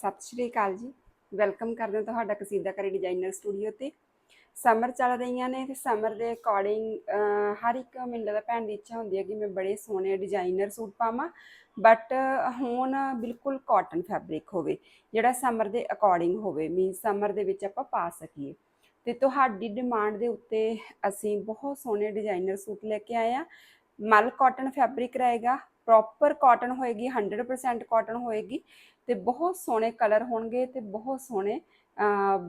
ਸਤਿ ਸ਼੍ਰੀ ਅਕਾਲ ਜੀ। ਵੈਲਕਮ ਕਰਦੇ ਹਾਂ ਤੁਹਾਡਾ ਕਸੀਦਾਕਾਰੀ ਡਿਜ਼ਾਈਨਰ ਸਟੂਡੀਓ ਤੇ। ਸਮਰ ਚੱਲ ਰਹੀਆਂ ਨੇ ਤੇ ਸਮਰ ਦੇ ਅਕੋਰਡਿੰਗ ਹਰ ਇੱਕ ਮੈਨੂੰ ਲੱਗਦਾ ਭੈਣ ਦੀ ਇੱਛਾ ਹੁੰਦੀ ਹੈ ਕਿ ਮੈਂ ਬੜੇ ਸੋਹਣੇ ਡਿਜ਼ਾਈਨਰ ਸੂਟ ਪਾਵਾਂ। ਬਟ ਹੁਣ ਬਿਲਕੁਲ ਕਾਟਨ ਫੈਬਰਿਕ ਹੋਵੇ, ਜਿਹੜਾ ਸਮਰ ਦੇ ਅਕੋਰਡਿੰਗ ਹੋਵੇ ਮੀਨ ਸਮਰ ਦੇ ਵਿੱਚ ਆਪਾਂ ਪਾ ਸਕੀਏ। ਤੇ ਤੁਹਾਡੀ ਡਿਮਾਂਡ ਦੇ ਉੱਤੇ ਅਸੀਂ ਬਹੁਤ ਸੋਹਣੇ ਡਿਜ਼ਾਈਨਰ ਸੂਟ ਲੈ ਕੇ ਆਏ ਆ ਮਲ ਕਾਟਨ ਫੈਬਰਿਕ ਰਹੇਗਾ ਪ੍ਰੋਪਰ ਕਾਟਨ ਹੋਏਗੀ 100% ਕਾਟਨ ਹੋਏਗੀ। ਤੇ ਬਹੁਤ ਸੋਹਣੇ ਕਲਰ ਹੋਣਗੇ ਤੇ ਬਹੁਤ ਸੋਹਣੇ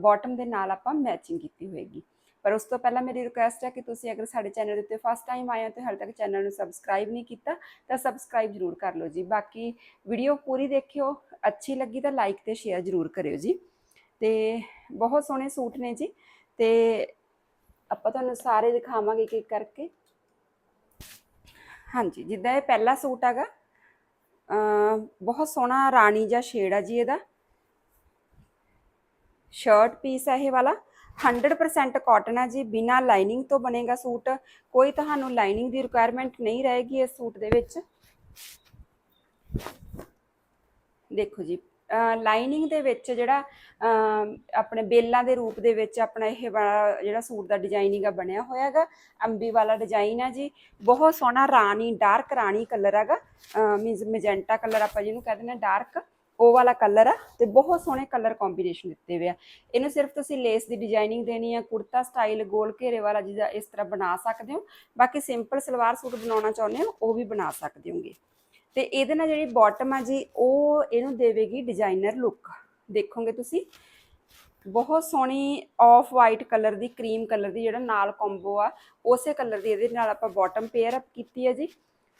ਬਾਟਮ ਦੇ ਨਾਲ ਆਪਾਂ ਮੈਚਿੰਗ ਕੀਤੀ ਹੋਏਗੀ। ਪਰ ਉਸ ਤੋਂ ਪਹਿਲਾਂ ਮੇਰੀ ਰਿਕੁਐਸਟ ਹੈ ਕਿ ਤੁਸੀਂ ਅਗਰ ਸਾਡੇ ਚੈਨਲ ਦੇ ਉੱਤੇ ਫਸਟ ਟਾਈਮ ਆਏ ਹੋ ਤੇ ਹਾਲੇ ਤੱਕ ਚੈਨਲ ਨੂੰ ਸਬਸਕ੍ਰਾਈਬ ਨਹੀਂ ਕੀਤਾ, ਤਾਂ ਸਬਸਕ੍ਰਾਈਬ ਜ਼ਰੂਰ ਕਰ ਲਓ ਜੀ। ਬਾਕੀ ਵੀਡੀਓ ਪੂਰੀ ਦੇਖਿਓ, ਅੱਛੀ ਲੱਗੀ ਤਾਂ ਲਾਈਕ ਤੇ ਸ਼ੇਅਰ ਜ਼ਰੂਰ ਕਰਿਓ ਜੀ। ਤੇ ਬਹੁਤ ਸੋਹਣੇ ਸੂਟ ਨੇ ਜੀ। ਤੇ ਆਪਾਂ ਤੁਹਾਨੂੰ ਸਾਰੇ ਦਿਖਾਵਾਂਗੇ ਇੱਕ ਇੱਕ ਕਰਕੇ। ਹਾਂਜੀ, ਜਿੱਦਾਂ ਇਹ ਪਹਿਲਾ ਸੂਟ ਹੈਗਾ ਬਹੁਤ ਸੋਹਣਾ ਰਾਣੀ ਜਿਹਾ ਸ਼ੇਡ ਆ ਜੀ ਇਹਦਾ। ਸ਼ਰਟ ਪੀਸ ਹੈ ਇਹ ਵਾਲਾ। 100% ਕਾਟਨ ਹੈ ਜੀ, ਬਿਨਾ ਲਾਈਨਿੰਗ ਤੋਂ ਬਣੇਗਾ ਸੂਟ। ਕੋਈ ਤੁਹਾਨੂੰ ਲਾਈਨਿੰਗ ਦੀ ਰਿਕੁਆਇਰਮੈਂਟ ਨਹੀਂ ਰਹੇਗੀ ਇਸ ਸੂਟ ਦੇ ਵਿੱਚ। ਦੇਖੋ ਜੀ ਲਾਈਨਿੰਗ ਦੇ ਵਿੱਚ ਜਿਹੜਾ ਆਪਣੇ ਬੇਲਾਂ ਦੇ ਰੂਪ ਦੇ ਵਿੱਚ ਆਪਣਾ ਇਹ ਵਾਲਾ ਜਿਹੜਾ ਸੂਟ ਦਾ ਡਿਜ਼ਾਈਨਿੰਗ ਆ ਬਣਿਆ ਹੋਇਆ ਹੈਗਾ। ਅੰਬੀ ਵਾਲਾ ਡਿਜ਼ਾਈਨ ਆ ਜੀ। ਬਹੁਤ ਸੋਹਣਾ ਰਾਣੀ ਡਾਰਕ ਰਾਣੀ ਕਲਰ ਹੈਗਾ। ਮੀਨਸ ਮੈਜੈਂਟਾ ਕਲਰ ਆਪਾਂ ਜਿਹਨੂੰ ਕਹਿੰਦੇ ਨੇ ਡਾਰਕ ਉਹ ਵਾਲਾ ਕਲਰ ਆ ਤੇ ਬਹੁਤ ਸੋਹਣੇ ਕਲਰ ਕੰਬੀਨੇਸ਼ਨ ਦਿੱਤੇ ਹੋਏ ਆ। ਇਹਨੂੰ ਸਿਰਫ ਤੁਸੀਂ ਲੇਸ ਦੀ ਡਿਜ਼ਾਈਨਿੰਗ ਦੇਣੀ ਆ, ਕੁੜਤਾ ਸਟਾਈਲ ਗੋਲ ਘੇਰੇ ਵਾਲਾ ਜਿਹਦਾ ਇਸ ਤਰ੍ਹਾਂ ਬਣਾ ਸਕਦੇ ਹੋ। ਬਾਕੀ ਸਿੰਪਲ ਸਲਵਾਰ ਸੂਟ ਬਣਾਉਣਾ ਚਾਹੁੰਦੇ ਹੋ, ਉਹ ਵੀ ਬਣਾ ਸਕਦੇ ਹੋਗੇ। ਤੇ ਇਹਦੇ ਨਾਲ ਜਿਹੜੀ ਬਾਟਮ ਆ ਜੀ, ਉਹ ਇਹਨੂੰ ਦੇਵੇਗੀ ਡਿਜ਼ਾਈਨਰ ਲੁੱਕ ਦੇਖੋਗੇ ਤੁਸੀਂ, ਬਹੁਤ ਸੋਹਣੀ ਆਫ ਵਾਈਟ ਕਲਰ ਦੀ ਕਰੀਮ ਕਲਰ ਦੀ ਜਿਹੜਾ ਨਾਲ ਕੰਬੋ ਆ, ਉਸੇ ਕਲਰ ਦੀ ਇਹਦੇ ਨਾਲ ਆਪਾਂ ਬਾਟਮ ਪੇਅਰ ਅਪ ਕੀਤੀ ਹੈ ਜੀ।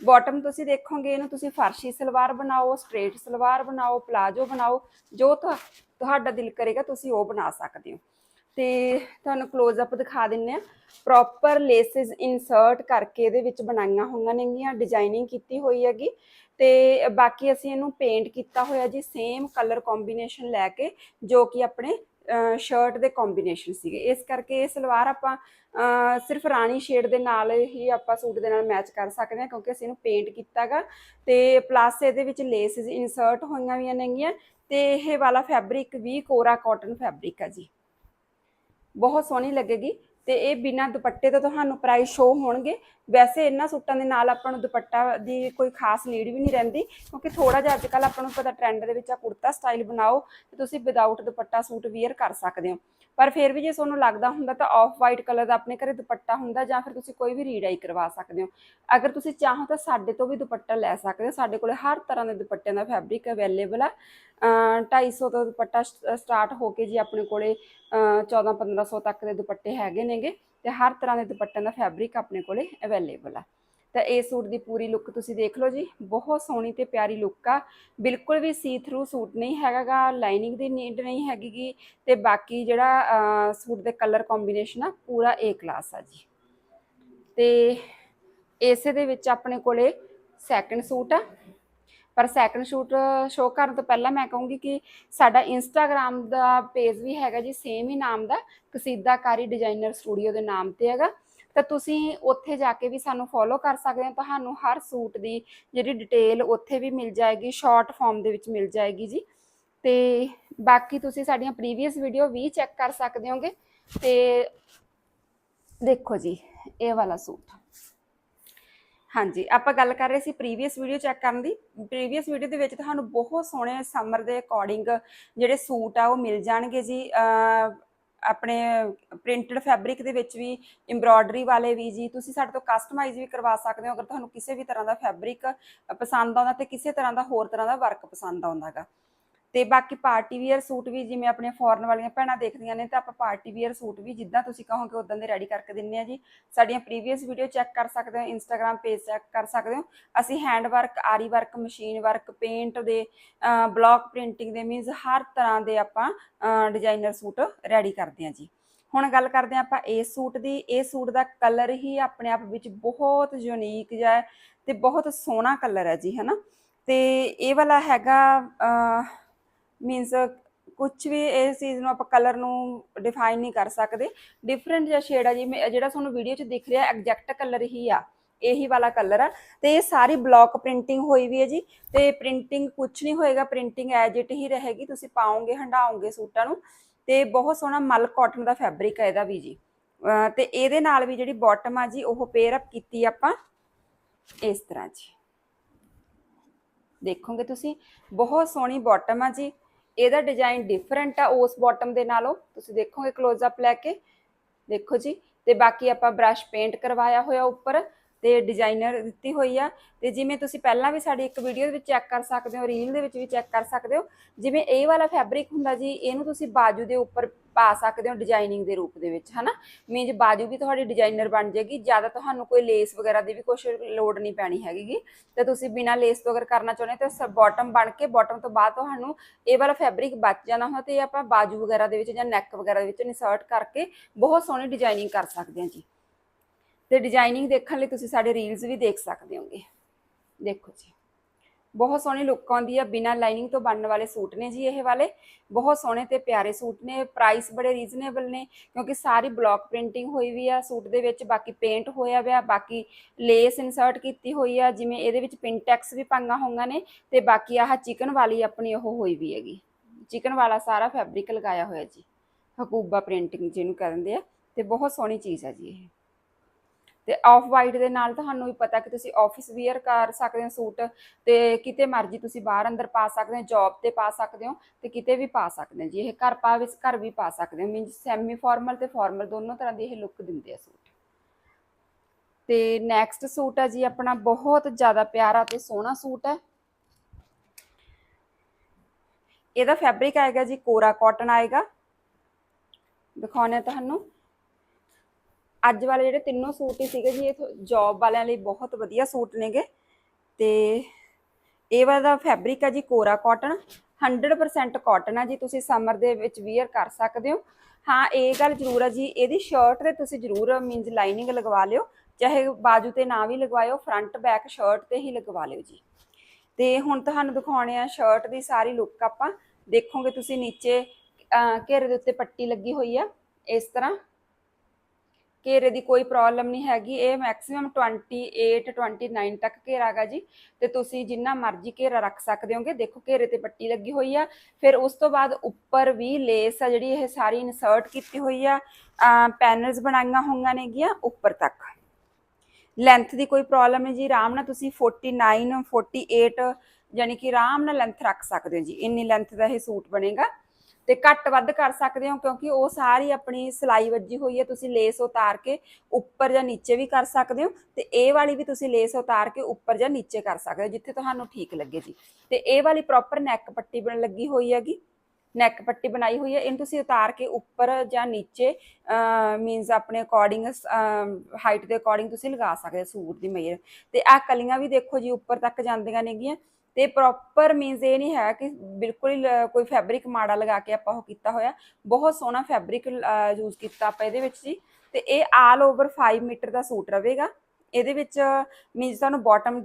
ਬਾਟਮ ਤੁਸੀਂ ਦੇਖੋਗੇ, ਇਹਨੂੰ ਤੁਸੀਂ ਫਰਸ਼ੀ ਸਲਵਾਰ ਬਣਾਓ ਸਟ੍ਰੇਟ ਸਲਵਾਰ ਬਣਾਓ ਪਲਾਜੋ ਬਣਾਓ, ਜੋ ਤੁਹਾ- ਤੁਹਾਡਾ ਦਿਲ ਕਰੇਗਾ ਤੁਸੀਂ ਉਹ ਬਣਾ ਸਕਦੇ ਹੋ। ਤੇ ਤੁਹਾਨੂੰ ক্লোਜ਼ ਅਪ ਦਿਖਾ ਦਿੰਨੇ ਆ। ਪ੍ਰੋਪਰ ਲੇਸਿਸ ਇਨਸਰਟ ਕਰਕੇ ਇਹਦੇ ਵਿੱਚ ਬਣਾਈਆਂ ਹੋਈਆਂ ਨੇਗੀਆਂ ਡਿਜ਼ਾਈਨਿੰਗ ਕੀਤੀ ਹੋਈ ਹੈਗੀ। ਤੇ ਬਾਕੀ ਅਸੀਂ ਇਹਨੂੰ ਪੇਂਟ ਕੀਤਾ ਹੋਇਆ ਜੀ ਸੇਮ ਕਲਰ ਕੰਬੀਨੇਸ਼ਨ ਲੈ ਕੇ, ਜੋ ਕਿ ਆਪਣੇ ਸ਼ਰਟ ਦੇ ਕੰਬੀਨੇਸ਼ਨ ਸੀਗੇ। ਇਸ ਕਰਕੇ ਇਹ ਸਲਵਾਰ ਆਪਾਂ ਸਿਰਫ ਰਾਣੀ ਸ਼ੇਡ ਦੇ ਨਾਲ ਹੀ ਆਪਾਂ ਸੂਟ ਦੇ ਨਾਲ ਮੈਚ ਕਰ ਸਕਦੇ ਹਾਂ, ਕਿਉਂਕਿ ਅਸੀਂ ਇਹਨੂੰ ਪੇਂਟ ਕੀਤਾਗਾ ਤੇ ਪਲੱਸ ਇਹਦੇ ਵਿੱਚ ਲੇਸਿਸ ਇਨਸਰਟ ਹੋਈਆਂ ਵੀਆਂ ਨੇਗੀਆਂ ਤੇ ਇਹ ਵਾਲਾ ਫੈਬਰਿਕ ਵੀ ਕੋਰਾ ਕਾਟਨ ਫੈਬਰਿਕ ਆ ਜੀ। ਬਹੁਤ ਸੋਹਣੀ ਲੱਗੇਗੀ ਤੇ ਇਹ ਬਿਨਾ ਦੁਪੱਟੇ ਤੋਂ ਤੁਹਾਨੂੰ ਪ੍ਰਾਈਸ ਸ਼ੋ ਹੋਣਗੇ। ਵੈਸੇ ਇਹਨਾਂ ਸੂਟਾਂ ਦੇ ਨਾਲ ਆਪਾਂ ਨੂੰ ਦੁਪੱਟਾ ਦੀ ਕੋਈ ਖਾਸ ਨੀਡ ਵੀ ਨਹੀਂ ਰਹਿੰਦੀ, ਕਿਉਂਕਿ ਥੋੜਾ ਜਿਹਾ ਅੱਜ ਕੱਲ ਆਪਾਂ ਨੂੰ ਪਤਾ ਟ੍ਰੈਂਡ ਦੇ ਵਿੱਚ ਆ ਕੁੜਤਾ ਸਟਾਈਲ ਬਣਾਓ ਤੇ ਤੁਸੀਂ ਵਿਦਆਊਟ ਦੁਪੱਟਾ ਸੂਟ ਵੇਅਰ ਕਰ ਸਕਦੇ ਹੋ। ਪਰ ਫਿਰ ਵੀ ਜੇ ਤੁਹਾਨੂੰ ਲੱਗਦਾ ਹੁੰਦਾ ਤਾਂ ਆਫ ਵਾਈਟ ਕਲਰ ਦਾ ਆਪਣੇ ਘਰੇ ਦੁਪੱਟਾ ਹੁੰਦਾ ਜਾਂ ਫਿਰ ਤੁਸੀਂ ਕੋਈ ਵੀ ਰੀਡਾਈ ਕਰਵਾ ਸਕਦੇ ਹੋ। ਅਗਰ ਤੁਸੀਂ ਚਾਹੋ ਤਾਂ ਸਾਡੇ ਤੋਂ ਵੀ ਦੁਪੱਟਾ ਲੈ ਸਕਦੇ ਹੋ। ਸਾਡੇ ਕੋਲੇ ਹਰ ਤਰ੍ਹਾਂ ਦੇ ਦੁਪੱਟਿਆਂ ਦਾ ਫੈਬਰਿਕ ਅਵੇਲੇਬਲ ਆ। ਅਹ 250 ਤੋਂ ਦੁਪੱਟਾ ਸਟਾਰਟ ਹੋ ਕੇ ਜੀ ਆਪਣੇ ਕੋਲੇ 14 1500 ਤੱਕ ਦੇ ਦੁਪੱਟੇ ਹੈਗੇ ਨੇਗੇ ਤੇ ਹਰ ਤਰ੍ਹਾਂ ਦੇ ਦੁਪੱਟਿਆਂ ਦਾ ਫੈਬਰਿਕ ਆਪਣੇ ਕੋਲੇ ਅਵੇਲੇਬਲ ਆ। ਤਾਂ ਇਹ ਸੂਟ ਦੀ ਪੂਰੀ ਲੁੱਕ ਤੁਸੀਂ ਦੇਖ ਲਓ ਜੀ, ਬਹੁਤ ਸੋਹਣੀ ਤੇ ਪਿਆਰੀ ਲੁੱਕ ਆ। ਬਿਲਕੁਲ ਵੀ ਸੀ ਥਰੂ ਸੂਟ ਨਹੀਂ ਹੈਗਾਗਾ ਲਾਈਨਿੰਗ ਦੀ ਨੀਡ ਨਹੀਂ ਹੈਗੀਗੀ ਤੇ ਬਾਕੀ ਜਿਹੜਾ ਸੂਟ ਦੇ ਕਲਰ ਕੰਬੀਨੇਸ਼ਨ ਆ, ਪੂਰਾ ਏ ਕਲਾਸ ਆ ਜੀ। ਤੇ ਇਸੇ ਦੇ ਵਿੱਚ ਆਪਣੇ ਕੋਲੇ ਸੈਕੰਡ ਸੂਟ ਆ। ਪਰ ਸੈਕੰਡ ਸ਼ੂਟ ਸ਼ੋ ਕਰਨ ਤੋਂ ਪਹਿਲਾਂ ਮੈਂ ਕਹੂੰਗੀ ਕਿ ਸਾਡਾ ਇੰਸਟਾਗ੍ਰam ਦਾ ਪੇਜ ਵੀ ਹੈਗਾ ਜੀ ਸੇਮ ਹੀ ਨਾਮ ਦਾ, ਕਸੀਦਾਕਾਰੀ ਡਿਜ਼ਾਈਨਰ ਸਟੂਡੀਓ ਦੇ ਨਾਮ ਤੇ ਹੈਗਾ। ਤਾਂ ਤੁਸੀਂ ਉੱਥੇ ਜਾ ਕੇ ਵੀ ਸਾਨੂੰ ਫੋਲੋ ਕਰ ਸਕਦੇ ਹੋ। ਤੁਹਾਨੂੰ ਹਰ ਸੂਟ ਦੀ ਜਿਹੜੀ ਡਿਟੇਲ ਉੱਥੇ ਵੀ ਮਿਲ ਜਾਏਗੀ ਸ਼ਾਰਟ ਫਾਰਮ ਦੇ ਵਿੱਚ ਮਿਲ ਜਾਏਗੀ ਜੀ। ਤੇ ਬਾਕੀ ਤੁਸੀਂ ਸਾਡੀਆਂ ਪ੍ਰੀਵੀਅਸ ਵੀਡੀਓ ਵੀ ਚੈੱਕ ਕਰ ਸਕਦੇ ਹੋਗੇ। ਤੇ ਦੇਖੋ ਜੀ, ਇਹ ਵਾਲਾ ਸੂਟ। ਹਾਂਜੀ, ਆਪਾਂ ਗੱਲ ਕਰ ਰਹੇ ਸੀ ਪ੍ਰੀਵੀਅਸ ਵੀਡੀਓ ਚੈੱਕ ਕਰਨ ਦੀ। ਪ੍ਰੀਵੀਅਸ ਵੀਡੀਓ ਦੇ ਵਿੱਚ ਤੁਹਾਨੂੰ ਬਹੁਤ ਸੋਹਣੇ ਸਮਰ ਦੇ ਅਕੋਰਡਿੰਗ ਜਿਹੜੇ ਸੂਟ ਆ ਉਹ ਮਿਲ ਜਾਣਗੇ ਜੀ। ਆਪਣੇ ਪ੍ਰਿੰਟਡ ਫੈਬਰਿਕ ਦੇ ਵਿੱਚ ਵੀ ਐਮਬ੍ਰੋਇਡਰੀ ਵਾਲੇ ਵੀ ਜੀ, ਤੁਸੀਂ ਸਾਡੇ ਤੋਂ ਕਸਟਮਾਈਜ਼ ਵੀ ਕਰਵਾ ਸਕਦੇ ਹੋ ਅਗਰ ਤੁਹਾਨੂੰ ਕਿਸੇ ਵੀ ਤਰ੍ਹਾਂ ਦਾ ਫੈਬਰਿਕ ਪਸੰਦ ਆਉਂਦਾ ਤੇ ਕਿਸੇ ਤਰ੍ਹਾਂ ਦਾ ਹੋਰ ਤਰ੍ਹਾਂ ਦਾ ਵਰਕ ਪਸੰਦ ਆਉਂਦਾਗਾ ਤੇ ਬਾਕੀ ਪਾਰਟੀ ਵੀਅਰ ਸੂਟ ਵੀ ਜਿਵੇਂ ਆਪਣੀਆਂ ਫੋਰਨ ਵਾਲੀਆਂ ਭੈਣਾਂ ਦੇਖਦੀਆਂ ਨੇ ਤਾਂ ਆਪਾਂ ਪਾਰਟੀ ਵੀਅਰ ਸੂਟ ਵੀ ਜਿੱਦਾਂ ਤੁਸੀਂ ਕਹੋਗੇ ਉਦਾਂ ਦੇ ਰੈਡੀ ਕਰਕੇ ਦਿੰਨੇ ਆ ਜੀ। ਸਾਡੀਆਂ ਪ੍ਰੀਵੀਅਸ ਵੀਡੀਓ ਚੈੱਕ ਕਰ ਸਕਦੇ ਹੋ ਇੰਸਟਾਗ੍ਰam ਪੇਜ ਚੈੱਕ ਕਰ ਸਕਦੇ ਹੋ। ਅਸੀਂ ਹੈਂਡ ਵਰਕ ਆਰੀ ਵਰਕ ਮਸ਼ੀਨ ਵਰਕ ਪੇਂਟ ਦੇ ਬਲੌਕ ਪ੍ਰਿੰਟਿੰਗ ਦੇ ਮੀਨਸ ਹਰ ਤਰ੍ਹਾਂ ਦੇ ਆਪਾਂ ਡਿਜ਼ਾਈਨਰ ਸੂਟ ਰੈਡੀ ਕਰਦੇ ਹਾਂ ਜੀ। ਹੁਣ ਗੱਲ ਕਰਦੇ ਹਾਂ ਆਪਾਂ ਇਸ ਸੂਟ ਦੀ। ਇਹ ਸੂਟ ਦਾ ਕਲਰ ਹੀ ਆਪਣੇ ਆਪ ਵਿੱਚ ਬਹੁਤ ਯੂਨੀਕ ਜਿਹਾ ਹੈ ਤੇ ਬਹੁਤ ਸੋਹਣਾ ਕਲਰ ਹੈ ਜੀ, ਹਨਾ? ਤੇ ਇਹ ਵਾਲਾ ਹੈਗਾ ਮੀਨਸ ਕੁਝ ਵੀ ਇਸ ਚੀਜ਼ ਨੂੰ ਆਪਾਂ ਕਲਰ ਨੂੰ ਡਿਫਾਈਨ ਨਹੀਂ ਕਰ ਸਕਦੇ। ਡਿਫਰੈਂਟ ਜਿਹਾ ਸ਼ੇਡ ਆ ਜੀ, ਮੈਂ- ਜਿਹੜਾ ਤੁਹਾਨੂੰ ਵੀਡੀਓ 'ਚ ਦਿਖ ਰਿਹਾ ਐਗਜ਼ੈਕਟ ਕਲਰ ਹੀ ਆ। ਇਹੀ ਵਾਲਾ ਕਲਰ ਆ। ਤੇ ਇਹ ਸਾਰੀ ਬਲੌਕ ਪ੍ਰਿੰਟਿੰਗ ਹੋਈ ਵੀ ਹੈ ਜੀ। ਤੇ ਪ੍ਰਿੰਟਿੰਗ ਕੁਝ ਨਹੀਂ ਹੋਏਗਾ ਪ੍ਰਿੰਟਿੰਗ ਐਜ ਇਟ ਹੀ ਰਹੇਗੀ। ਤੁਸੀਂ ਪਾਓਗੇ ਹੰਡਾਓਗੇ ਸੂਟਾਂ ਨੂੰ। ਤੇ ਬਹੁਤ ਸੋਹਣਾ ਮਲ ਕਾਟਨ ਦਾ ਫੈਬਰਿਕ ਹੈ ਇਹਦਾ ਵੀ ਜੀ। ਅਹ ਤੇ ਇਹਦੇ ਨਾਲ ਵੀ ਜਿਹੜੀ ਬਾਟਮ ਆ ਜੀ, ਉਹ ਪੇਅਰ ਅਪ ਕੀਤੀ ਆਪਾਂ। ਇਸ ਤਰ੍ਹਾਂ ਜੀ। ਦੇਖੋਗੇ ਤੁਸੀਂ, ਬਹੁਤ ਸੋਹਣੀ ਬਾਟਮ ਆ ਜੀ। ਇਹਦਾ ਡਿਜ਼ਾਈਨ ਡਿਫਰੈਂਟ ਆ ਉਸ ਬਾਟਮ ਦੇ ਨਾਲੋਂ। ਤੁਸੀਂ ਦੇਖੋਗੇ ক্লোਜ਼ ਅਪ ਲੈ ਕੇ। ਦੇਖੋ ਜੀ। ਤੇ ਬਾਕੀ ਆਪਾਂ ਬ੍ਰਸ਼ ਪੇਂਟ ਕਰਵਾਇਆ ਹੋਇਆ ਉੱਪਰ। ਤੇ ਡਿਜ਼ਾਈਨਰ ਦਿੱਤੀ ਹੋਈ ਆ। ਤੇ ਜਿਵੇਂ ਤੁਸੀਂ ਪਹਿਲਾਂ ਵੀ ਸਾਡੀ ਇੱਕ ਵੀਡੀਓ ਦੇ ਵਿੱਚ ਚੈੱਕ ਕਰ ਸਕਦੇ ਹੋ ਰੀਲ ਦੇ ਵਿੱਚ ਵੀ ਚੈੱਕ ਕਰ ਸਕਦੇ ਹੋ। ਜਿਵੇਂ ਇਹ ਵਾਲਾ ਫੈਬਰਿਕ ਹੁੰਦਾ ਜੀ, ਇਹਨੂੰ ਤੁਸੀਂ ਬਾਜੂ ਦੇ ਉੱਪਰ ਪਾ ਸਕਦੇ ਹੋ ਡਿਜ਼ਾਈਨਿੰਗ ਦੇ ਰੂਪ ਦੇ ਵਿੱਚ, ਹਨਾ? ਮੀਨਜ ਬਾਜੂ ਵੀ ਤੁਹਾਡੀ ਡਿਜ਼ਾਈਨਰ ਬਣ ਜਾਏਗੀ, ਜ਼ਿਆਦਾ ਤੁਹਾਨੂੰ ਕੋਈ ਲੇਸ ਵਗੈਰਾ ਦੀ ਵੀ ਕੁਝ ਲੋਡ ਨਹੀਂ ਪੈਣੀ ਹੈਗੀ ਤੇ ਤੁਸੀਂ ਬਿਨਾ ਲੇਸ ਤੋਂ ਅਗਰ ਕਰਨਾ ਚਾਹੁੰਦੇ ਤਾਂ ਬਾਟਮ ਬਣ ਕੇ ਬਾਟਮ ਤੋਂ ਬਾਅਦ ਤੁਹਾਨੂੰ ਇਹ ਵਾਲਾ ਫੈਬਰਿਕ ਬਚ ਜਾਣਾ ਹੋ ਤੇ ਆਪਾਂ ਬਾਜੂ ਵਗੈਰਾ ਦੇ ਵਿੱਚ ਜਾਂ ਨੈਕ ਵਗੈਰਾ ਦੇ ਵਿੱਚ ਇਨਸਰਟ ਕਰਕੇ ਬਹੁਤ ਸੋਹਣੀ ਡਿਜ਼ਾਈਨਿੰਗ ਕਰ ਸਕਦੇ ਹਾਂ ਜੀ। ਤੇ ਡਿਜ਼ਾਈਨਿੰਗ ਦੇਖਣ ਲਈ ਤੁਸੀਂ ਸਾਡੇ ਰੀਲਸ ਵੀ ਦੇਖ ਸਕਦੇ ਹੋਗੇ। ਦੇਖੋ ਜੀ, ਬਹੁਤ ਸੋਹਣੀ ਲੁੱਕ ਆਉਂਦੀ ਆ, ਬਿਨਾਂ ਲਾਈਨਿੰਗ ਤੋਂ ਬਣਨ ਵਾਲੇ ਸੂਟ ਨੇ ਜੀ ਇਹ ਵਾਲੇ। ਬਹੁਤ ਸੋਹਣੇ ਤੇ ਪਿਆਰੇ ਸੂਟ ਨੇ ਪ੍ਰਾਈਸ ਬੜੇ ਰੀਜ਼ਨੇਬਲ ਨੇ, ਕਿਉਂਕਿ ਸਾਰੀ ਬਲੌਕ ਪ੍ਰਿੰਟਿੰਗ ਹੋਈ ਵੀ ਆ ਸੂਟ ਦੇ ਵਿੱਚ, ਬਾਕੀ ਪੇਂਟ ਹੋਇਆ ਹੋਇਆ ਬਾਕੀ ਲੇਸ ਇਨਸਰਟ ਕੀਤੀ ਹੋਈ ਆ, ਜਿਵੇਂ ਇਹਦੇ ਵਿੱਚ ਪਿੰਟੈਕਸ ਵੀ ਪਾਈਆਂ ਹੋਈਆਂ ਨੇ, ਤੇ ਬਾਕੀ ਆਹ ਚਿਕਨ ਵਾਲੀ ਆਪਣੀ ਉਹ ਹੋਈ ਵੀ ਹੈਗੀ। ਚਿਕਨ ਵਾਲਾ ਸਾਰਾ ਫੈਬਰਿਕ ਲਗਾਇਆ ਹੋਇਆ ਜੀ, ਹਕੂਬਾ ਪ੍ਰਿੰਟਿੰਗ ਜਿਹਨੂੰ ਕਹਿੰਦੇ ਆ, ਤੇ ਬਹੁਤ ਸੋਹਣੀ ਚੀਜ਼ ਆ ਜੀ ਇਹ। ਤੇ ਆਫ ਵਾਈਟ ਦੇ ਨਾਲ ਤੁਹਾਨੂੰ ਵੀ ਪਤਾ ਕਿ ਤੁਸੀਂ ਆਫਿਸ ਵੀਅਰ ਕਰ ਸਕਦੇ ਹੋ ਸੂਟ ਤੇ ਕਿਤੇ ਮਰਜ਼ੀ ਤੁਸੀਂ ਬਾਹਰ ਅੰਦਰ ਪਾ ਸਕਦੇ ਹੋ ਜੌਬ ਤੇ ਪਾ ਸਕਦੇ ਹੋ ਤੇ ਕਿਤੇ ਵੀ ਪਾ ਸਕਦੇ ਹੋ ਜੀ। ਇਹ ਘਰ ਪਾ ਵਿੱਚ ਘਰ ਵੀ ਪਾ ਸਕਦੇ ਹੋ। ਮੀਨਸ ਸੈਮੀ ਫਾਰਮਲ ਤੇ ਫਾਰਮਲ ਦੋਨੋਂ ਤਰ੍ਹਾਂ ਦੀ ਇਹ ਲੁੱਕ ਦਿੰਦੇ ਆ ਸੂਟ। ਤੇ ਨੈਕਸਟ ਸੂਟ ਹੈ ਜੀ, ਆਪਣਾ ਬਹੁਤ ਜ਼ਿਆਦਾ ਪਿਆਰਾ ਤੇ ਸੋਹਣਾ ਸੂਟ ਹੈ। ਇਹਦਾ ਫੈਬਰਿਕ ਆਏਗਾ ਜੀ, ਕੋਰਾ ਕਾਟਨ ਆਏਗਾ। ਦਿਖਾਉਣੇ ਤੁਹਾਨੂੰ। ਅੱਜ ਵਾਲੇ ਜਿਹੜੇ ਤਿੰਨੋਂ ਸੂਟ ਹੀ ਸੀਗੇ ਜੀ, ਇਹ ਜੌਬ ਵਾਲਿਆਂ ਲਈ ਬਹੁਤ ਵਧੀਆ ਸੂਟ ਨੇਗੇ। ਤੇ ਇਹ ਵਾਲਾ ਫੈਬਰਿਕ ਹੈ ਜੀ ਕੋਰਾ ਕਾਟਨ 100% ਕਾਟਨ ਆ ਜੀ, ਤੁਸੀਂ ਸਮਰ ਦੇ ਵਿੱਚ ਵੀਅਰ ਕਰ ਸਕਦੇ ਹੋ। ਹਾਂ, ਇਹ ਗੱਲ ਜ਼ਰੂਰ ਹੈ ਜੀ, ਇਹਦੀ ਸ਼ਰਟ ਤੇ ਤੁਸੀਂ ਜ਼ਰੂਰ ਮੀਨਸ ਲਾਈਨਿੰਗ ਲਗਵਾ ਲਿਓ, ਚਾਹੇ ਬਾਜੂ ਤੇ ਨਾ ਵੀ ਲਗਵਾਇਓ ਫਰੰਟ ਬੈਕ ਸ਼ਰਟ ਤੇ ਹੀ ਲਗਵਾ ਲਿਓ ਜੀ। ਤੇ ਹੁਣ ਤੁਹਾਨੂੰ ਦਿਖਾਉਣੇ ਆ ਸ਼ਰਟ ਦੀ ਸਾਰੀ ਲੁੱਕ ਆਪਾਂ। ਦੇਖੋਗੇ ਤੁਸੀਂ ਨੀਚੇ ਘੇਰੇ ਦੇ ਉੱਤੇ ਪੱਟੀ ਲੱਗੀ ਹੋਈ ਆ, ਇਸ ਤਰ੍ਹਾਂ। ਘੇਰੇ ਦੀ ਕੋਈ ਪ੍ਰੋਬਲਮ ਨਹੀਂ ਹੈਗੀ। ਇਹ ਮੈਕਸਿਮਮ 28 29 ਤੱਕ ਘੇਰਾ ਹੈਗਾ ਜੀ। ਤੇ ਤੁਸੀਂ ਜਿੰਨਾ ਮਰਜ਼ੀ ਘੇਰਾ ਰੱਖ ਸਕਦੇ ਹੋਗੇ। ਦੇਖੋ ਘੇਰੇ ਤੇ ਪੱਟੀ ਲੱਗੀ ਹੋਈ ਆ। ਫਿਰ ਉਸ ਤੋਂ ਬਾਅਦ ਉੱਪਰ ਵੀ ਲੇਸ ਆ ਜਿਹੜੀ ਇਹ ਸਾਰੀ ਇਨਸਰਟ ਕੀਤੀ ਹੋਈ ਆ। ਪੈਨਲਸ ਬਣਾਈਆਂ ਹੋਈਆਂ ਨੇਗੀਆਂ ਉੱਪਰ ਤੱਕ। ਲੈਂਥ ਦੀ ਕੋਈ ਪ੍ਰੋਬਲਮ ਨਹੀਂ ਜੀ। ਆਰਾਮ ਨਾਲ ਤੁਸੀਂ 49 48 ਯਾਨੀ ਕਿ ਆਰਾਮ ਨਾਲ ਲੈਂਥ ਰੱਖ ਸਕਦੇ ਹੋ ਜੀ। ਇੰਨੀ ਲੈਂਥ ਦਾ ਇਹ ਸੂਟ ਬਣੇਗਾ। ਤੇ ਘੱਟ ਵੱਧ ਕਰ ਸਕਦੇ ਹੋ ਕਿਉਂਕਿ ਉਹ ਸਾਰੀ ਆਪਣੀ ਸਿਲਾਈ ਵੱਜੀ ਹੋਈ ਹੈ, ਤੁਸੀਂ ਲੇਸ ਉਤਾਰ ਕੇ ਉੱਪਰ ਜਾਂ ਨੀਚੇ ਵੀ ਕਰ ਸਕਦੇ ਹੋ ਤੇ ਇਹ ਵਾਲੀ ਵੀ ਤੁਸੀਂ ਲੇਸ ਉਤਾਰ ਕੇ ਉੱਪਰ ਜਾਂ ਨੀਚੇ ਕਰ ਸਕਦੇ ਹੋ, ਜਿੱਥੇ ਤੁਹਾਨੂੰ ਠੀਕ ਲੱਗੇ ਜੀ। ਤੇ ਇਹ ਵਾਲੀ ਪ੍ਰੋਪਰ ਨੈਕ ਪੱਟੀ ਬਣ ਲੱਗੀ ਹੋਈ ਹੈਗੀ। ਨੈਕ ਪੱਟੀ ਬਣਾਈ ਹੋਈ ਹੈ। ਇਹਨੂੰ ਤੁਸੀਂ ਉਤਾਰ ਕੇ ਉੱਪਰ ਜਾਂ ਨੀਚੇ ਮੀਨਸ ਆਪਣੇ ਅਕੋਰਡਿੰਗ ਹਾਈਟ ਦੇ ਅਕੋਰਡਿੰਗ ਤੁਸੀਂ ਲਗਾ ਸਕਦੇ ਹੋ ਸੂਟ ਦੀ ਮੇਰ ਤੇ ਆਹ ਕਲੀਆਂ ਵੀ ਦੇਖੋ ਜੀ, ਉੱਪਰ ਤੱਕ ਜਾਂਦੀਆਂ ਨੇਗੀਆਂ। ਤੇ ਪ੍ਰੋਪਰ ਮੀਨਸ ਇਹ ਨਹੀਂ ਹੈ ਕਿ ਬਿਲਕੁਲ ਹੀ ਲ- ਕੋਈ ਫੈਬਰਿਕ ਮਾੜਾ ਲਗਾ ਕੇ ਆਪਾਂ ਉਹ ਕੀਤਾ ਹੋਇਆ। ਬਹੁਤ ਸੋਹਣਾ ਫੈਬਰਿਕ ਯੂਜ਼ ਕੀਤਾ ਆਪਾਂ ਇਹਦੇ ਵਿੱਚ ਜੀ। ਤੇ ਇਹ ਆਲ ਓਵਰ 5 ਮੀਟਰ ਦਾ ਸੂਟ ਰਹੇਗਾ। ਇਹਦੇ ਵਿੱਚ ਮੀਨਸ ਤੁਹਾਨੂੰ ਬਾਟਮ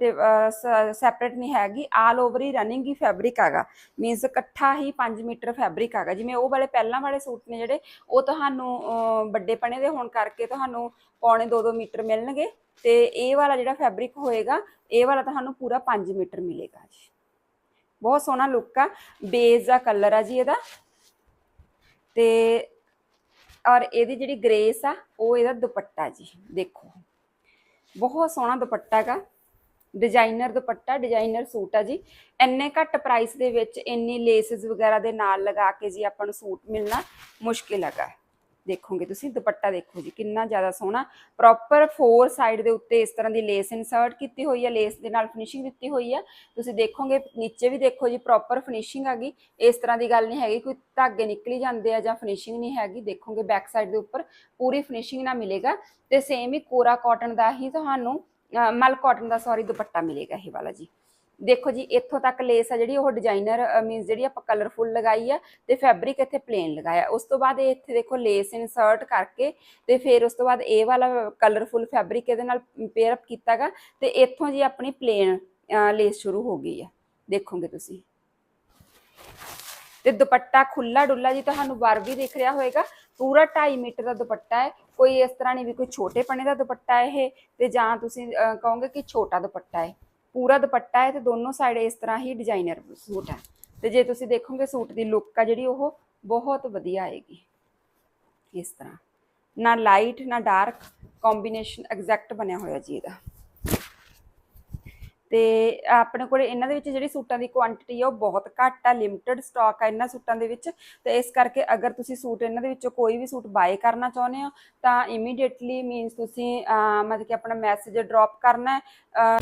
ਸੈਪਰੇਟ ਨਹੀਂ ਹੈਗੀ ਆਲ ਓਵਰ ਹੀ ਰਨਿੰਗ ਹੀ ਫੈਬਰਿਕ ਹੈਗਾ। ਮੀਨਸ ਇਕੱਠਾ ਹੀ 5 ਮੀਟਰ ਫੈਬਰਿਕ ਹੈਗਾ। ਜਿਵੇਂ ਉਹ ਵਾਲੇ ਪਹਿਲਾਂ ਵਾਲੇ ਸੂਟ ਨੇ ਜਿਹੜੇ, ਉਹ ਤੁਹਾਨੂੰ ਵੱਡੇ ਪਣੇ ਦੇ ਹੋਣ ਕਰਕੇ ਤੁਹਾਨੂੰ ਪੌਣੇ 2-2 ਮੀਟਰ ਮਿਲਣਗੇ। ਤੇ ਇਹ ਵਾਲਾ ਜਿਹੜਾ ਫੈਬਰਿਕ ਹੋਏਗਾ, ਇਹ ਵਾਲਾ ਤੁਹਾਨੂੰ ਪੂਰਾ 5 ਮੀਟਰ ਮਿਲੇਗਾ ਜੀ। ਬਹੁਤ ਸੋਹਣਾ ਲੁੱਕ ਆ ਬੇਜ ਦਾ ਕਲਰ ਆ ਜੀ ਇਹਦਾ। ਤੇ ਔਰ ਇਹਦੀ ਜਿਹੜੀ ਗ੍ਰੇਸ ਆ, ਉਹ ਇਹਦਾ ਦੁਪੱਟਾ ਜੀ, ਦੇਖੋ। ਬਹੁਤ ਸੋਹਣਾ ਦੁਪੱਟਾ ਗਾ ਡਿਜ਼ਾਈਨਰ ਦੁਪੱਟਾ ਡਿਜ਼ਾਈਨਰ ਸੂਟ ਆ ਜੀ। ਇੰਨੇ ਘੱਟ ਪ੍ਰਾਈਸ ਦੇ ਵਿੱਚ ਇੰਨੀ ਲੇਸਿਸ ਵਗੈਰਾ ਦੇ ਨਾਲ ਲਗਾ ਕੇ ਜੀ ਆਪਾਂ ਨੂੰ ਸੂਟ ਮਿਲਣਾ ਮੁਸ਼ਕਿਲ ਹੈਗਾ। ਦੇਖੋਗੇ ਤੁਸੀਂ, ਦੁਪੱਟਾ ਦੇਖੋ ਜੀ, ਕਿੰਨਾ ਜ਼ਿਆਦਾ ਸੋਹਣਾ। ਪ੍ਰੋਪਰ ਫੋਰ ਸਾਈਡ ਦੇ ਉੱਤੇ ਇਸ ਤਰ੍ਹਾਂ ਦੀ ਲੇਸ ਇਨਸਰਟ ਕੀਤੀ ਹੋਈ ਹੈ ਲੇਸ ਦੇ ਨਾਲ ਫਿਨਿਸ਼ਿੰਗ ਦਿੱਤੀ ਹੋਈ ਹੈ ਤੁਸੀਂ ਦੇਖੋਗੇ, ਨੀਚੇ ਵੀ ਦੇਖੋ ਜੀ ਪ੍ਰੋਪਰ ਫਿਨਿਸ਼ਿੰਗ ਹੈਗੀ ਇਸ ਤਰ੍ਹਾਂ ਦੀ ਗੱਲ ਨਹੀਂ ਹੈਗੀ, ਕੋਈ ਧਾਗੇ ਨਿਕਲੀ ਜਾਂਦੇ ਆ ਜਾਂ ਫਿਨਿਸ਼ਿੰਗ ਨਹੀਂ ਹੈਗੀ। ਦੇਖੋਗੇ ਬੈਕ ਸਾਈਡ ਦੇ ਉੱਪਰ ਪੂਰੀ ਫਿਨਿਸ਼ਿੰਗ ਨਾਲ ਮਿਲੇਗਾ। ਤੇ ਸੇਮ ਹੀ ਕੋਰਾ ਕਾਟਨ ਦਾ ਹੀ ਤੁਹਾਨੂੰ ਮਲ ਕਾਟਨ ਦਾ ਸੌਰੀ ਦੁਪੱਟਾ ਮਿਲੇਗਾ ਇਹ ਵਾਲਾ ਜੀ। ਦੇਖੋ ਜੀ, ਇੱਥੋਂ ਤੱਕ ਲੇਸ ਆ ਜਿਹੜੀ, ਉਹ ਡਿਜ਼ਾਈਨਰ ਮੀਨਸ ਜਿਹੜੀ ਆਪਾਂ ਕਲਰਫੁਲ ਲਗਾਈ ਆ ਤੇ ਫੈਬਰਿਕ ਇੱਥੇ ਪਲੇਨ ਲਗਾਇਆ। ਉਸ ਤੋਂ ਬਾਅਦ ਇਹ ਇੱਥੇ ਦੇਖੋ ਲੇਸ ਇਨਸਰਟ ਕਰਕੇ ਤੇ ਫਿਰ ਉਸ ਤੋਂ ਬਾਅਦ ਇਹ ਵਾਲਾ ਕਲਰਫੁਲ ਫੈਬਰਿਕ ਇਹਦੇ ਨਾਲ ਪੇਅਰ ਅਪ ਕੀਤਾਗਾ ਤੇ ਇੱਥੋਂ ਜੀ ਆਪਣੀ ਪਲੇਨ ਲੇਸ ਸ਼ੁਰੂ ਹੋ ਗਈ ਆ। ਦੇਖੋਗੇ ਤੁਸੀਂ। ਤੇ ਦੁਪੱਟਾ ਖੁੱਲਾ ਡੁੱਲਾ ਜੀ ਤੁਹਾਨੂੰ ਵਾਰ ਵੀ ਦਿਖ ਰਿਹਾ ਹੋਵੇਗਾ ਪੂਰਾ 2.5 ਮੀਟਰ ਦਾ ਦੁਪੱਟਾ ਹੈ। ਕੋਈ ਇਸ ਤਰ੍ਹਾਂ ਨਹੀਂ ਵੀ ਕੋਈ ਛੋਟੇ ਪਣੇ ਦਾ ਦੁਪੱਟਾ ਇਹ, ਤੇ ਜਾਂ ਤੁਸੀਂ ਕਹੋਗੇ ਕਿ ਛੋਟਾ ਦੁਪੱਟਾ ਹੈ। ਪੂਰਾ ਦੁਪੱਟਾ ਹੈ ਤੇ ਦੋਨੋਂ ਸਾਈਡ ਇਸ ਤਰ੍ਹਾਂ ਹੀ ਡਿਜ਼ਾਈਨਰ ਸੂਟ ਹੈ। ਤੇ ਜੇ ਤੁਸੀਂ ਦੇਖੋਗੇ ਸੂਟ ਦੀ ਲੁੱਕ ਆ ਜਿਹੜੀ ਉਹ ਬਹੁਤ ਵਧੀਆ ਆਏਗੀ। ਇਸ ਤਰ੍ਹਾਂ। ਨਾ ਲਾਈਟ ਨਾ ਡਾਰਕ ਕੰਬੀਨੇਸ਼ਨ ਐਗਜ਼ੈਕਟ ਬਣਿਆ ਹੋਇਆ ਜੀ ਇਹਦਾ। ਤੇ ਆਪਣੇ ਕੋਲ ਇਹਨਾਂ ਦੇ ਵਿੱਚ ਜਿਹੜੀ ਸੂਟਾਂ ਦੀ ਕੁਆਂਟੀਟੀ ਆ ਉਹ ਬਹੁਤ ਘੱਟ ਆ ਲਿਮਟਿਡ ਸਟਾਕ ਆ ਇਹਨਾਂ ਸੂਟਾਂ ਦੇ ਵਿੱਚ। ਤੇ ਇਸ ਕਰਕੇ ਅਗਰ ਤੁਸੀਂ ਸੂਟ ਇਹਨਾਂ ਦੇ ਵਿੱਚੋਂ ਕੋਈ ਵੀ ਸੂਟ ਬਾਏ ਕਰਨਾ ਚਾਹੁੰਦੇ ਹੋ, ਤਾਂ ਇਮੀਡੀਏਟਲੀ ਮੀਨਸ ਤੁਸੀਂ ਮਤਲਬ ਕਿ ਆਪਣਾ ਮੈਸੇਜ ਡ੍ਰੌਪ ਕਰਨਾ ਹੈ।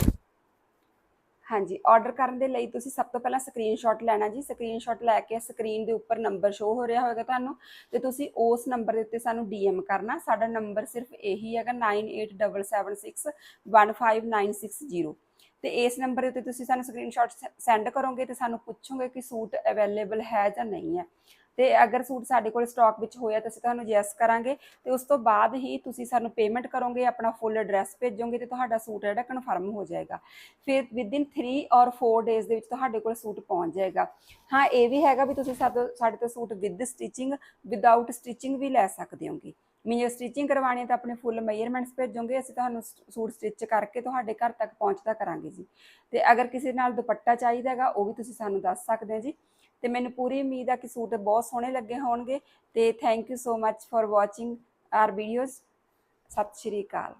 ਹਾਂਜੀ ਆਰਡਰ ਕਰਨ ਦੇ ਲਈ ਤੁਸੀਂ ਸਭ ਤੋਂ ਪਹਿਲਾਂ ਸਕਰੀਨਸ਼ਾਟ ਲੈਣਾ ਜੀ। ਸਕਰੀਨਸ਼ਾਟ ਲੈ ਕੇ ਸਕਰੀਨ ਦੇ ਉੱਪਰ ਨੰਬਰ ਸ਼ੋ ਹੋ ਰਿਹਾ ਹੋਵੇਗਾ ਤੁਹਾਨੂੰ ਤੇ ਤੁਸੀਂ ਉਸ ਨੰਬਰ ਦੇ ਉੱਤੇ ਸਾਨੂੰ ਡੀਐਮ ਕਰਨਾ। ਸਾਡਾ ਨੰਬਰ ਸਿਰਫ ਇਹੀ ਹੈਗਾ 9877615960 ਤੇ ਇਸ ਨੰਬਰ ਦੇ ਉੱਤੇ ਤੁਸੀਂ ਸਾਨੂੰ ਸਕਰੀਨਸ਼ਾਟ ਸੈਂਡ ਕਰੋਗੇ ਤੇ ਸਾਨੂੰ ਪੁੱਛੋਗੇ ਕਿ ਸੂਟ ਅਵੇਲੇਬਲ ਹੈ ਜਾਂ ਨਹੀਂ ਹੈ। ਤੇ ਅਗਰ ਸੂਟ ਸਾਡੇ ਕੋਲ ਸਟਾਕ ਵਿੱਚ ਹੋਇਆ ਤਾਂ ਅਸੀਂ ਤੁਹਾਨੂੰ ਯੈਸ ਕਰਾਂਗੇ ਤੇ ਉਸ ਤੋਂ ਬਾਅਦ ਹੀ ਤੁਸੀਂ ਸਾਨੂੰ ਪੇਮੈਂਟ ਕਰੋਗੇ, ਆਪਣਾ ਫੁੱਲ ਐਡਰੈਸ ਭੇਜੋਗੇ ਤੇ ਤੁਹਾਡਾ ਸੂਟ ਜਿਹੜਾ ਕਨਫਰਮ ਹੋ ਜਾਏਗਾ। ਫਿਰ ਵਿਦਿਨ 3 ਔਰ 4 ਡੇਜ਼ ਦੇ ਵਿੱਚ ਤੁਹਾਡੇ ਕੋਲ ਸੂਟ ਪਹੁੰਚ ਜਾਏਗਾ। ਹਾਂ, ਇਹ ਵੀ ਹੈਗਾ ਵੀ ਤੁਸੀਂ ਸਾਡੇ ਸਾਡੇ ਤੋਂ suit with stitching without stitching ਵੀ ਲੈ ਸਕਦੇ ਹੋਗੇ। ਮੀਨਸ ਸਟਿਚਿੰਗ ਕਰਵਾਉਣੀ ਹੈ ਤਾਂ ਆਪਣੇ ਫੁੱਲ ਮੇਜਰਮੈਂਟਸ ਭੇਜੋਗੇ, ਅਸੀਂ ਤੁਹਾਨੂੰ ਸੂਟ ਸਟਿਚ ਕਰਕੇ ਤੁਹਾਡੇ ਘਰ ਤੱਕ ਪਹੁੰਚਦਾ ਕਰਾਂਗੇ ਜੀ। ਤੇ ਅਗਰ ਕਿਸੇ ਨਾਲ ਦੁਪੱਟਾ ਚਾਹੀਦਾ ਹੈਗਾ, ਉਹ ਵੀ ਤੁਸੀਂ ਸਾਨੂੰ ਦੱਸ ਸਕਦੇ ਹੋ ਜੀ। ਤੇ ਮੈਨੂੰ ਪੂਰੀ ਉਮੀਦ ਆ ਕਿ ਸੂਟ ਬਹੁਤ ਸੋਹਣੇ ਲੱਗੇ ਹੋਣਗੇ ਤੇ thank you so much for watching our videos Sat Sri Akal.